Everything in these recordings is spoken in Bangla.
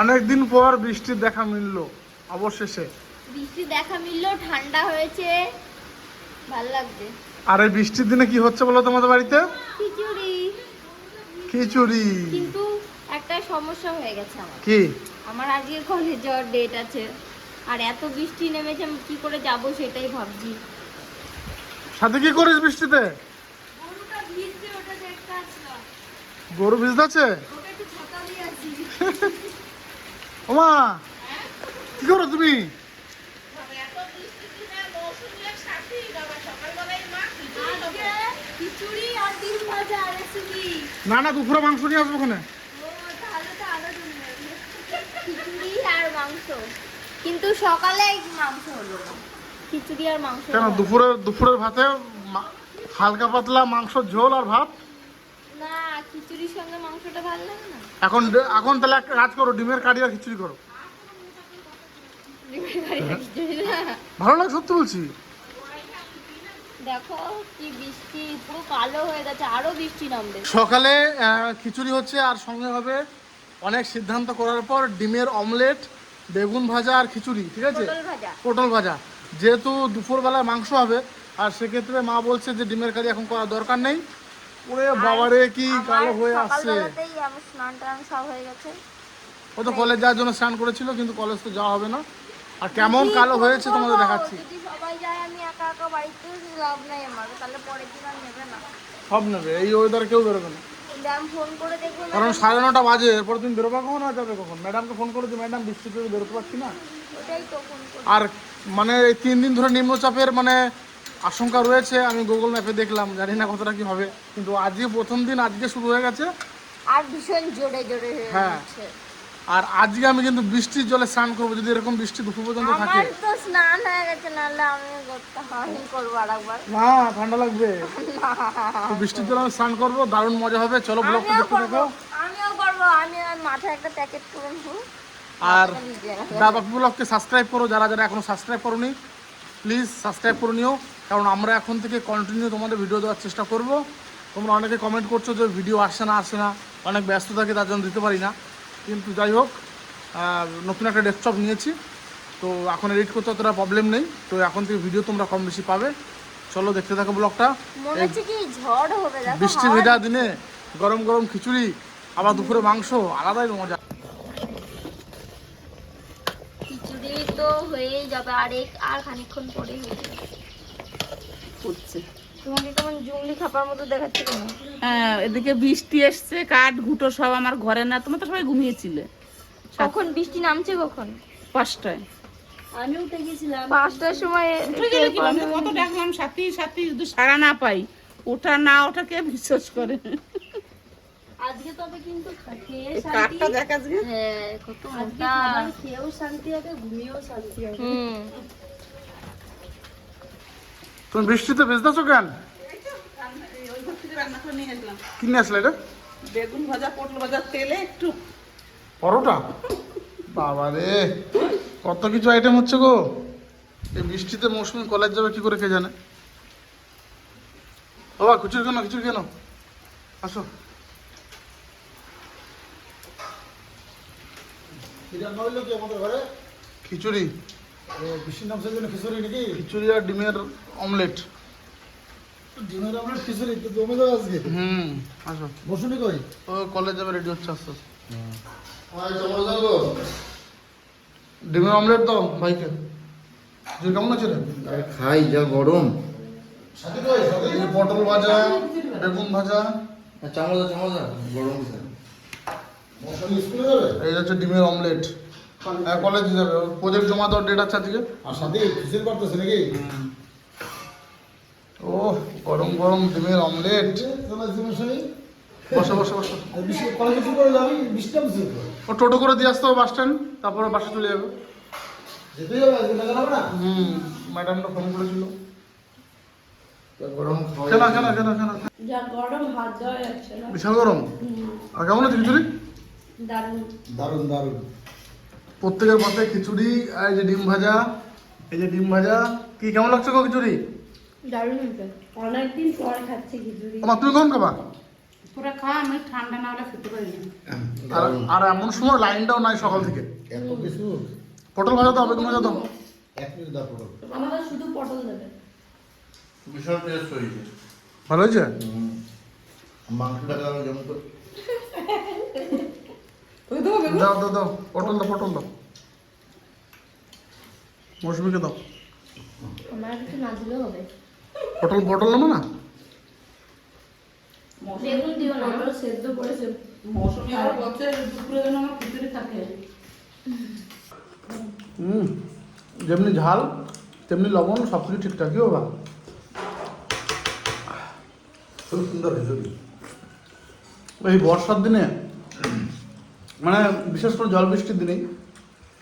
অনেকদিন পর বৃষ্টির দেখা মিললো অবশেষে। বৃষ্টি দেখা মিললো ঠান্ডা হয়েছে ভালো লাগছে। আর এই বৃষ্টির দিনে কি হচ্ছে বলো তোমাদের বাড়িতে? খিচুড়ি। খিচুড়ি। কিন্তু একটা সমস্যা হয়ে গেছে আমার। কি? আমার আজকে কলেজ যাওয়ার ডেট আছে। আর এত বৃষ্টি নেমেছে আমি কি করে যাব সেটাই ভাবছি। সাথে কি করিস বৃষ্টিতে? গরু ভিজতেছে ওটা একটু ছাতা দিয়ে আসি ওমা, কি করো তুমি না না, দুপুরে মাংস নিয়ে আসব ওখানে কিন্তু সকালে মাংস হলো খিচুড়ি আর মাংস কেন। দুপুরে দুপুরের ভাতে হালকা পাতলা মাংস ঝোল আর ভাত না খিচুড়ির সঙ্গে মাংসটা ভালো লাগে না। এখন এখন তাহলে একটা কাজ করো ডিমের কারি আর খিচুড়ি করো। ডিমের কারিটা খিচুড়ি না। ভালো লাগে সত্যি বলছি। দেখো কি বৃষ্টি পুরো কালো হয়ে গেছে আরও বৃষ্টি নামবে। সকালে খিচুড়ি হচ্ছে আর সঙ্গে হবে অনেক সিদ্ধান্ত করার পর ডিমের অমলেট বেগুন ভাজা আর খিচুড়ি ঠিক আছে? পটল ভাজা। পটল ভাজা। যেহেতু দুপুরবেলা মাংস হবে আর সেক্ষেত্রে মা বলছে যে ডিমের কারি এখন করার দরকার নেই। ওরে বাবারে কি কালো হয়ে আসছে। আমার স্নান টান সব হয়ে গেছে। ও তো কলেজ যাওয়ার জন্য স্নান করেছিল কিন্তু কলেজ তো যাওয়া হবে না। আর কেমন কালো হয়েছে তোমাদের দেখাচ্ছি। যদি সবাই যায় আমি একা একা বাড়িতে লাভ নাই আমার তাহলে পরের দিন আর নেবে না। সব নেবে এই ওয়েদার কেউ বেরোবে না। কারণ সাড়ে নটা বাজে এরপর তুমি বেরোবা কখন আর যাবে কখন? ম্যাডামকে ফোন করে যে ম্যাডাম বৃষ্টিতে বেরোতে পারছি না। আর মানে তিন দিন ধরে নিম্নচাপের মানে আশঙ্কা রয়েছে আমি গুগল ম্যাপে দেখলাম জানি না কতটা কি হবে কিন্তু আজকে প্রথম দিন আজকে শুরু হয়ে গেছে। আর ভীষণ জোরে জোরে হ্যাঁ। আর আজকে আমি কিন্তু বৃষ্টির জলে স্নান করব যদি এরকম বৃষ্টি দুপুর পর্যন্ত থাকে। আমার তো স্নান হয়ে গেছে নাহলে আমি করতে করব আর একবার না ঠান্ডা লাগবে। তো বৃষ্টির জলে আমি স্নান করব দারুণ মজা হবে। চলো ব্লগটা দেখতে করব থাকো। আমিও করব আমি মাথায় একটা প্যাকেট করে আর। দাবাক ব্লগকে সাবস্ক্রাইব করো যারা যারা এখনও সাবস্ক্রাইব করোনি। প্লিজ সাবস্ক্রাইব করে নিও কারণ আমরা এখন থেকে কন্টিনিউ তোমাদের ভিডিও দেওয়ার চেষ্টা করব। তোমরা অনেকে কমেন্ট করছ যে ভিডিও আসছে না আসে না অনেক ব্যস্ত থাকে তার জন্য দিতে পারি না। কিন্তু যাই হোক নতুন একটা ডেস্কটপ নিয়েছি তো এখন এডিট করতে অতটা প্রবলেম নেই। তো এখন থেকে ভিডিও তোমরা কম বেশি পাবে। চলো দেখতে থাকো ব্লগটা। বৃষ্টি ভেজা দিনে গরম গরম খিচুড়ি আবার দুপুরে মাংস আলাদাই মজা। তো হয়েই যাবে আর এক আর খানিকক্ষণ পরে হয়ে যাবে। করছে তোমাকে কেমন জুংলি খাপার মতো দেখাচ্ছে কেন? হ্যাঁ এদিকে বৃষ্টি এসছে কাঠ ঘুটো সব আমার ঘরে না তোমরা তো সবাই ঘুমিয়েছিলে। কখন? বৃষ্টি নামছে কখন? পাঁচটায়। আমি উঠে গেছিলাম। পাঁচটার সময় উঠে গেলে কি কত ডাকলাম সাথী সাথী যদি সারা না পাই ওটা না ওটা কে বিশ্বাস করে। আজকে তবে কিন্তু খেয়ে দেখা হ্যাঁ কত মোটা খেয়েও শান্তি হবে ঘুমিয়েও শান্তি হবে। হুম। তুমি বৃষ্টিতে ভেজতেছো কেন? করে নিয়ে কিনে আসলে এটা? বেগুন ভাজা পটল ভাজা তেলে একটু। পরোটা? বাবা রে কত কিছু আইটেম হচ্ছে গো। এই বৃষ্টিতে মৌসুমি কলেজ যাবে কি করে কে জানে? বাবা খিচুড়ি কেন খিচুড়ি কেন? আসো। খিচুড়ি। খিচুড়ি নাকি? খিচুড়ি আর ডিমের অমলেট। ডিমের আমরা খিচুড়ি তো জমে যাবে আজকে। হুম আসো। বসুনি কই? ও কলেজ যাবে রেডি হচ্ছে আস্তে আস্তে ডিমের অমলেট দাও ভাইকে। তুই কেমন আছে রে? খাই যা গরম। সাথে কই সাথে? এই যে পটল ভাজা বেগুন ভাজা। চামচ চামচ। গরম দিছে। মশারি স্কুলে যাবে এই হচ্ছে ডিমের অমলেট। হ্যাঁ কলেজে যাবে। প্রজেক্ট জমা দেওয়ার ডেট আছে আজকে? আর সাথে খিচুড়ি পারতেছে নাকি? ও গরম গরম ডিমের অমলেট। বসো বসো বসো। ও টোটো করে দিয়ে আসতে হবে বাস স্ট্যান্ড তারপরে বাসে চলে যাবে। হুম ম্যাডামটা ফোন করেছিল। গরম দেওয়া যাচ্ছে না। বিশাল গরম? আর কেমন আছে খিচুড়ি? দারুণ। দারুণ দারুণ। প্রত্যেকের পাতে খিচুড়ি আর এই যে ডিম ভাজা এই যে ডিম ভাজা কি কেমন লাগছে গো খিচুড়ি? দারুণ হয়েছে। অনেকদিন পর খাচ্ছি খিচুড়ি। আমার তুমি কখন খাবা? পুরো খা আমি ঠান্ডা না হলে খেতে পারি আর আর এমন সময় লাইনটাও নাই সকাল থেকে। এত কিছু? পটল ভাজা দাও বেগুন ভাজা দাও। এক মিনিট দাও পটল। আমাদের শুধু পটল দেবে। ভীষণ টেস্ট হয়েছে। ভালো হয়েছে? যেমন দাও দাও দাও পটল দাও পটল দাও। মৌসুমিকে দাও। আমার কিছু না দিলেও হবে। পটল পটল নেব না? বেগুন দিও না। সেদ্ধ করেছে। মৌসুমি আবার বলছে দুপুরে যেন আমার খিচুড়ি থাকে। হুম যেমনি ঝাল তেমনি লবণ সব কিছু ঠিকঠাকই বাবা? খুব সুন্দর খিচুড়ি। এই বর্ষার দিনে মানে বিশেষ করে জল বৃষ্টির দিনেই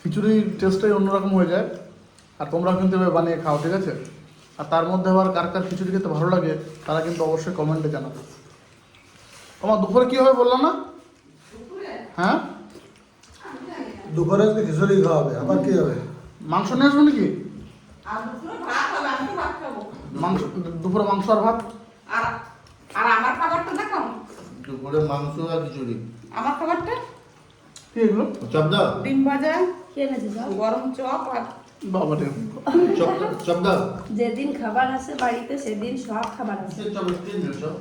খিচুড়ির টেস্টটাই অন্যরকম হয়ে যায়। আর তোমরা কিন্তু এভাবে বানিয়ে খাও ঠিক আছে? আর তার মধ্যে আবার কার কার খিচুড়ি খেতে ভালো লাগে তারা কিন্তু অবশ্যই কমেন্টে জানাবে। তোমার দুপুরে কী হবে বললাম না? হ্যাঁ? দুপুরে আজকে খিচুড়ি খাওয়াবে আবার কি হবে? মাংস নিয়ে আসব নাকি? আর দুপুরে ভাত হবে আমি তো ভাত খাব? মাংস দুপুরে মাংস আর ভাত? আর আর আমার খাবারটা দেখো দুপুরে মাংস আর খিচুড়ি। আমার খাবারটা? কি এগুলো? চপ দাও ডিম ভাজা কে আছে গরম চপ আর বাবা রে। চপ চপ দাও যেদিন খাবার আছে বাড়িতে সেদিন সব খাবার আছে। কিসের চপ স্টিল চপ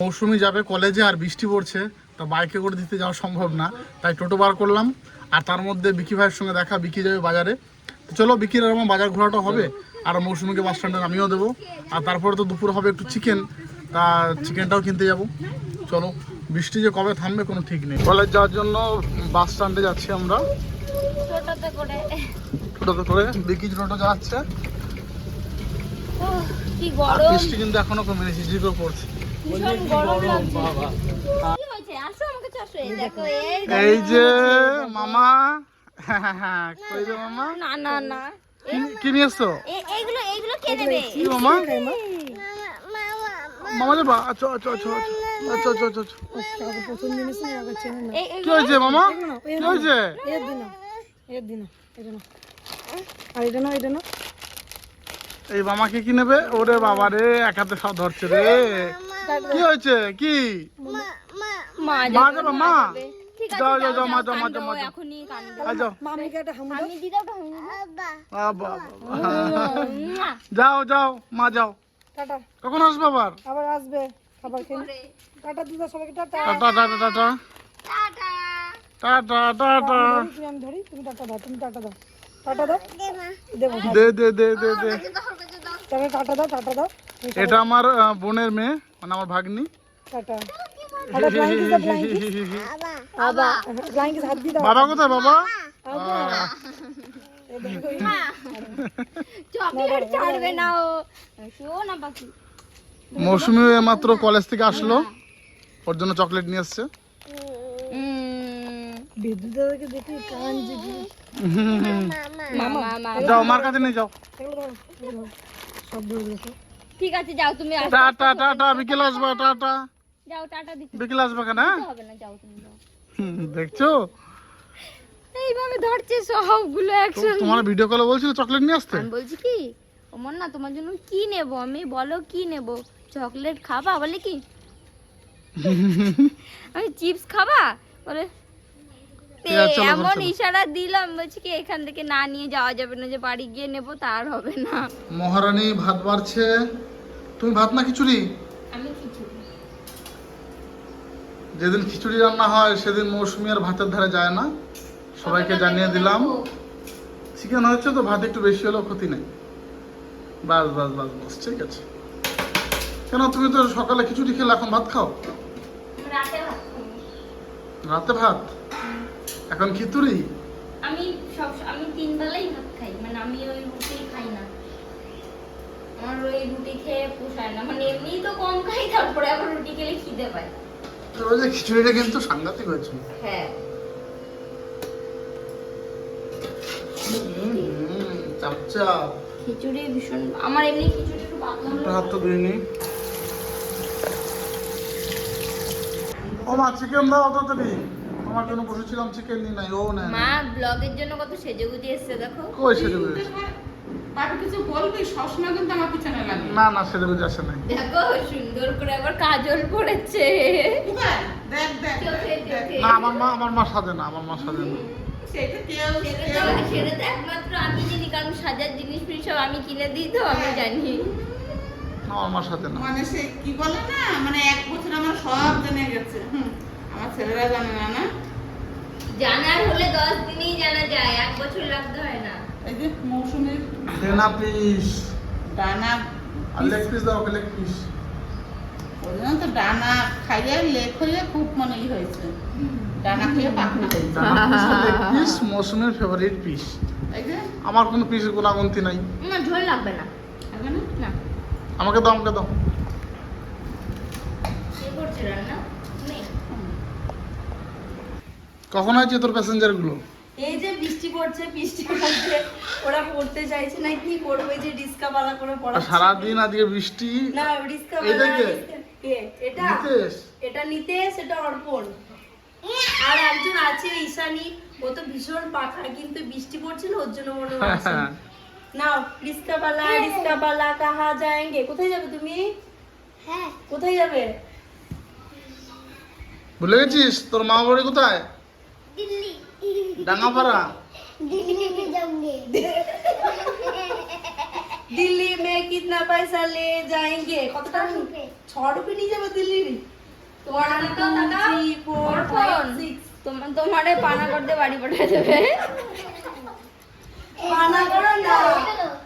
মৌসুমি যাবে কলেজে আর বৃষ্টি পড়ছে তা বাইকে করে দিতে যাওয়া সম্ভব না। তাই টোটো বার করলাম আর তার মধ্যে বিকি ভাইয়ের সঙ্গে দেখা বিকি যাবে বাজারে। তো চলো বিকির আর আমার বাজার ঘোরাটা হবে আর মৌসুমিকে বাস স্ট্যান্ডে নামিয়েও দেবো। আর তারপরে তো দুপুর হবে একটু চিকেন তা চিকেনটাও কিনতে যাব। চলো। বৃষ্টি যে কবে থামবে কোনো ঠিক নেই। কলেজ যাওয়ার জন্য বাস স্ট্যান্ডে যাচ্ছি আমরা। ছোটতে করে। টোটোতে করে। বিকি টোটো যাচ্ছে। কি গরম। বৃষ্টি কিন্তু এখনও কমেনি ঝিঝি করে পড়ছে। ভীষণ গরম লাগছে। কি হয়েছে? আসো আমার কাছে আসো। এই যে মামা। কই যে মামা? না না না। কি- কি নিয়ে এসছো? এইগুলো এইগুলো কে দেবে কি মামা? মামা যাবা? আচ্ছা আচ্ছা আচ্ছা আচ্ছা আচ্ছা আচ্ছা আচ্ছা কি হয়েছে মামা? কি হয়েছে? এর দিন এর দিন এটা না আর এটা না এটা না এই মামাকে কি নেবে? ওরে বাবা রে এক হাতে সব ধরছে রে। কি হয়েছে? কি? মা যাবে, যাও, যাও, মা, যাও, মা, যাও, মা, যাও। যাও। মামিকে একটা হামু আমি দিদা ওটা আমি বাবা। যাও যাও মা যাও। টাটা। কখন আসবে আবার? আবার আসবে। খাবার খেয়ে টাটা দিদা সবাইকে tata. Tata tata tata tata. Tata. আমি ধরি তুমি টাটা দাও তুমি টাটা দাও। টাটা দাও। দে দে দে দে দে তবে টাটা দাও টাটা দাও। এটা আমার বোনের মেয়ে মানে আমার ভাগ্নি। টাটা। বাবা কোথায় বাবা? চকলেট ছাড়বে না ও। শো না পাখি মৌসুমি মাত্র কলেজ থেকে আসলো। ওর জন্য চকলেট নিয়ে মামা যাও মার কাছে নিয়ে যাও। ঠিক আছে যাও তুমি টাটা টাটা বিকেল আসবে টাটা যাও টাটা দিতে বিকেল আসবে কেন হ্যাঁ? হবে না যাও তুমি যাও। হুম, দেখছ? এইভাবে ধরছে সবগুলো একসাথে তোমার ভিডিও কলে বলছিল চকলেট নিয়ে আসতে? আমি বলছি কি ওমর না তোমার জন্য কি নেব? আমি বলো কি নেব? চকলেট খাবা? বলে কি? আমি চিপস খাবা? বলে ঠিক এমন ইশারা দিলাম বলছি কি এখান থেকে না নিয়ে যাওয়া যাবে না যে বাড়ি গিয়ে নেব তার হবে না। মহারানী ভাত বাড়ছে। তুমি ভাত না খিচুড়ি? যেদিন খিচুড়ি রান্না হয় সেদিন মৌসুমি আর ভাতের ধারে যায় না। সবাইকে জানিয়ে দিলাম। চিকেন হয়েছে তো ভাত একটু বেশি হলেও ক্ষতি নেই। বাস বাস বাস বাস ঠিক আছে। কেন তুমি তো সকালে খিচুড়ি খেলে এখন ভাত খাও? রাতে ভাত এখন খিচুড়ি? আমি সব আমি তিন বেলাই ভাত খাই মানে আমি ওই রুটি খাই না। আমার ওই রুটি খেয়ে পোষায় না মানে এমনিই তো কম খাই তারপরে আবার রুটি খেলে খিদে পায়। ওই যে খিচুড়িটা কিন্তু সাংঘাতিক হয়েছে। হ্যাঁ। চাপ চাপ খিচুড়ি ভীষণ আমার এমনি খিচুড়ি একটু পাতলা হলে একটা হাত তো ধুইনি। ও মা চিকেন দাও তাড়াতাড়ি আমার জন্য বসেছিলাম চিকেন নি নাই ও না। মা ব্লগের জন্য কত সেজে গুজে এসছে দেখো। কই বলেছে বাবা কিছু বলবি? সবসময় কিন্তু আমার পিছনে লাগে। না না বুঝে আসে নাই। দেখো সুন্দর করে আবার কাজল পড়েছে। দেখ দেখ না আমার মা আমার মা সাজে না আমার মা সাজে না। সেটা কেউ। সেটা তো একমাত্র আমি জানি কারণ সাজার জিনিস সব আমি কিনে দিই তো আমি জানি। না, আমার সাজে না। মানে সে কি বলে না মানে এক বছর আমার সব জেনে গেছে। আমার ছেলেরা জানে না না। জানার হলে দশ দিনেই জানা যায় এক বছর লাগতে হয় না। এই যে মৌসুমীর দেনা প্লিজ ডানা আর লেগ পিস দাও লেগ পিস ওই জন্য তো ডানা খাইয়ে লেখ হয়ে খুব মনে ই হয়েছে। ডানা খেয়ে পাখি হয়েছে পিস মৌসুমের ফেভারিট পিস আমার কোনো পিস গুণাগুন্তি নাই। না ঝোল লাগবে না। হবে না? না। আমাকে দাও আমাকে দাও। কখন হয়েছে তোর প্যাসেঞ্জারগুলো এই যে বৃষ্টি পড়ছে বৃষ্টি পড়ছে। ওরা পড়তে চাইছে না কি করবে? যে রিস্কা বালা করে আর পড়াচ্ছে। সারাদিন আজকে বৃষ্টি? না রিস্কা এটা বালা এটা এটা নিতে সেটা অর্পণ। আর একজন আছে ঈশানী ও তো ভীষণ পাখা কিন্তু বৃষ্টি পড়ছিল ওর জন্য মনে আসেনি। নাও রিস্কা বালা হ্যাঁ। রিস্কা বালা কাহা যায়ঙ্গে। কোথায় যাবে তুমি? হ্যাঁ। কোথায় যাবে? ভুলে গেছিস? তোর মা বাড়ি কোথায়? দিল্লি। ডাঙ্গাপাড়া? দিল্লি মে যাওঙ্গে। দিল্লি মে কিতনা পয়সা লে যায়ঙ্গে। কত টাকা 6 রুপি নিয়ে যাবে দিল্লি রে তোমার টাকা টাকা। 4 4 6 তোমার তোমারে করতে বাড়ি পাঠিয়ে যাবে করো না।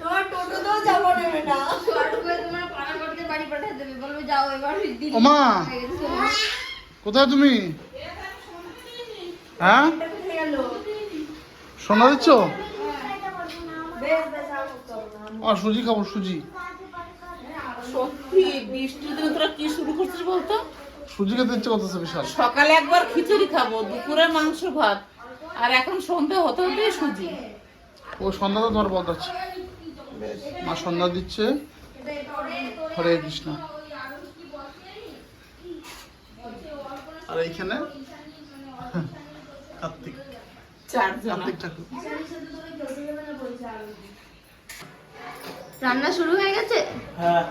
তোমার টোটো তো যাব নেবে না শর্ট করে তোমার পানা করতে বাড়ি পাঠিয়ে দেবে। বলবে যাও এবার দিল্লি ওমা। কোথায় তুমি? হ্যাঁ? সোনা দিচ্ছ? আর সুজি খাব সুজি। সত্যি বৃষ্টির দিনে তোরা কি শুরু করছিস বলতো? সুজি খেতে ইচ্ছে করতেছে বিশাল। সকালে একবার খিচুড়ি খাব দুপুরে মাংস ভাত। আর এখন সন্ধে হতে হতেই সুজি। ও সন্ধ্যা তো তোমার বলতে হচ্ছে মা সন্ধ্যা দিচ্ছে। হরে কৃষ্ণ। আর এইখানে? কার্তিক। কার্তিক ঠাকুর। রান্না শুরু হয়ে গেছে? হ্যাঁ।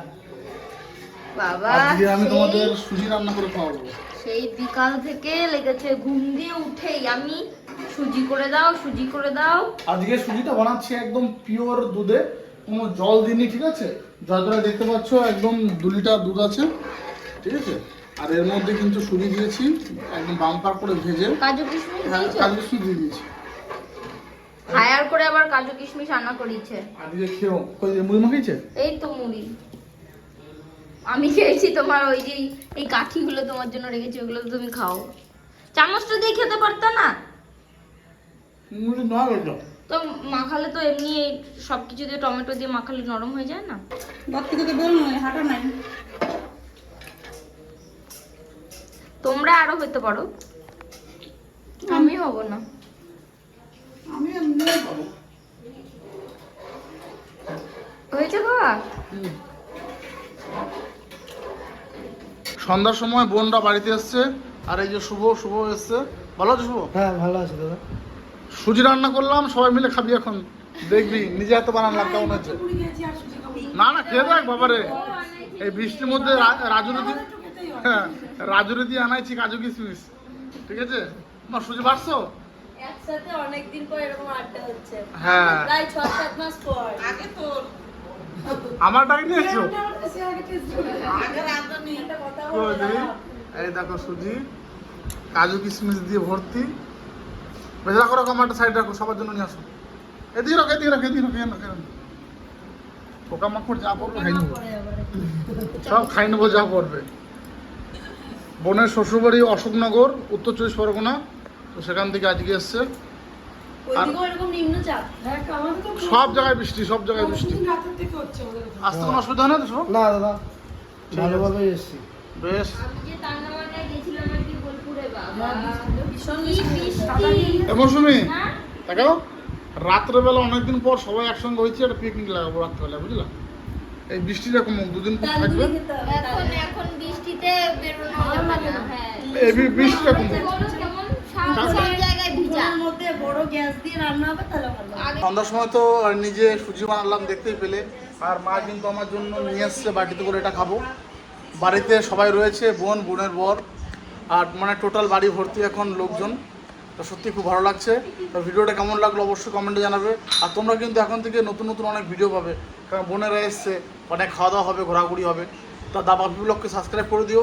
বাবা আজকে আমি তোমাদের সুজি রান্না করে খাওয়াবো। সেই বিকাল থেকে লেগেছে ঘুম দিয়ে উঠেই আমি সুজি করে দাও সুজি করে দাও। আজকে সুজিটা বানাচ্ছি একদম পিওর দুধে কোনো জল দিইনি ঠিক আছে? যতটা দেখতে পাচ্ছ একদম দু লিটার দুধ আছে ঠিক আছে? আর এর মধ্যে কিন্তু সুজি দিয়েছি একদম বাম্পার করে ভেজে। কাজু কিশমিশ হ্যাঁ দিয়েছ? কাজু সুজি দিয়ে দিয়েছি। হায়ার করে আবার কাজু কিশমিশ রান্না করিয়েছে। আজকে খেয়েও কই যে মুড়ি মাখিয়েছে? এই তো মুড়ি। আমি খেয়েছি তোমার ওই যে এই কাঠিগুলো তোমার জন্য রেখেছি ওগুলো তো তুমি খাও। চামচটা দিয়ে খেতে পারতো না? মুড়ি নয় ওইটা তো মাখালে তো এমনি সব কিছু দিয়ে টমেটো দিয়ে মাখালে নরম হয়ে যায় না? ঘর থেকে তো বেরোনো নেই হাঁটা নাই। তোমরা আরও হতে পারো। আমি হব না। আমি এমনি পাবো হয়েছে বাবা সন্ধ্যার সময় বোনরা বাড়িতে এসছে আর এই যে শুভ শুভ এসছে। ভালো আছো শুভ? হ্যাঁ ভালো আছে দাদা। সুজি রান্না করলাম সবাই মিলে খাবি এখন। দেখবি নিজে হাতে বানালাম কেমন হচ্ছে না। না খেয়ে দেখ বাবারে। এই বৃষ্টির মধ্যে রা- রাজুরে দিয়ে হ্যাঁ রাজুরে দিয়ে আনাইছি কাজু কিশমিশ। ঠিক আছে? তোমার সুজি বাড়ছো? একসাথে অনেকদিন পর এরকম আড্ডা হচ্ছে। হ্যাঁ। প্রায় ছ সাত মাস পর। আগে তোর আমার ডাক নিয়েছো আগে রাঁধুনি একটা কথা বলো এই দেখো সুজি কাজু কিশমিশ দিয়ে ভর্তি। বেশ রাখো রাখো আমার সাইড রাখো সবার জন্য নিয়ে আসো। এদিকে রাখো এদিকে রাখো এদিকে রাখো কেন কেন পোকা মাকড় যা পড়বে খাই নেব। সব খাই নেব যা পড়বে বোনের শ্বশুরবাড়ি অশোকনগর উত্তর চব্বিশ পরগনা। তো সেখান থেকে আজকে এসছে। হ্যাঁ সব জায়গায় বৃষ্টি সব জায়গায় বৃষ্টি। আসতে কোনো অসুবিধা হয় না তো সব? না দাদা ভালোভাবেই এসছি। বেশ। হ্যাঁ দেখাও রাত্রেবেলা অনেকদিন পর সবাই একসঙ্গে হয়েছে একটা পিকনিক লাগাবো রাত্রেবেলা বুঝলা? এই বৃষ্টিটা কম দুদিন পর থাকবে। না। হ্যাঁ। এই বি- বৃষ্টিটা কম বলো কেমন? সব সব জায়গায় ভিজা। মধ্যে বড় গ্যাস দিয়ে রান্না হবে তাহলে ভালো হবে। সন্ধ্যার সময় তো নিজে সুজি বানালাম দেখতেই পেলে। আর মা কিন্তু আমার জন্য নিয়ে এসছে বাটিতে করে এটা খাব। বাড়িতে সবাই রয়েছে বোন বোনের বর। আর মানে টোটাল বাড়ি ভর্তি এখন লোকজন। তো সত্যি খুব ভালো লাগছে। তো ভিডিওটা কেমন লাগল অবশ্যই কমেন্টে জানাবে। আর তোমরা কিন্তু এখন থেকে নতুন নতুন অনেক ভিডিও পাবে। কারণ বোনেরা এসছে, অনেক খাওয়া দাওয়া হবে, ঘোরাঘুরি হবে। তা দাবা ব্লগকে সাবস্ক্রাইব করে দিও।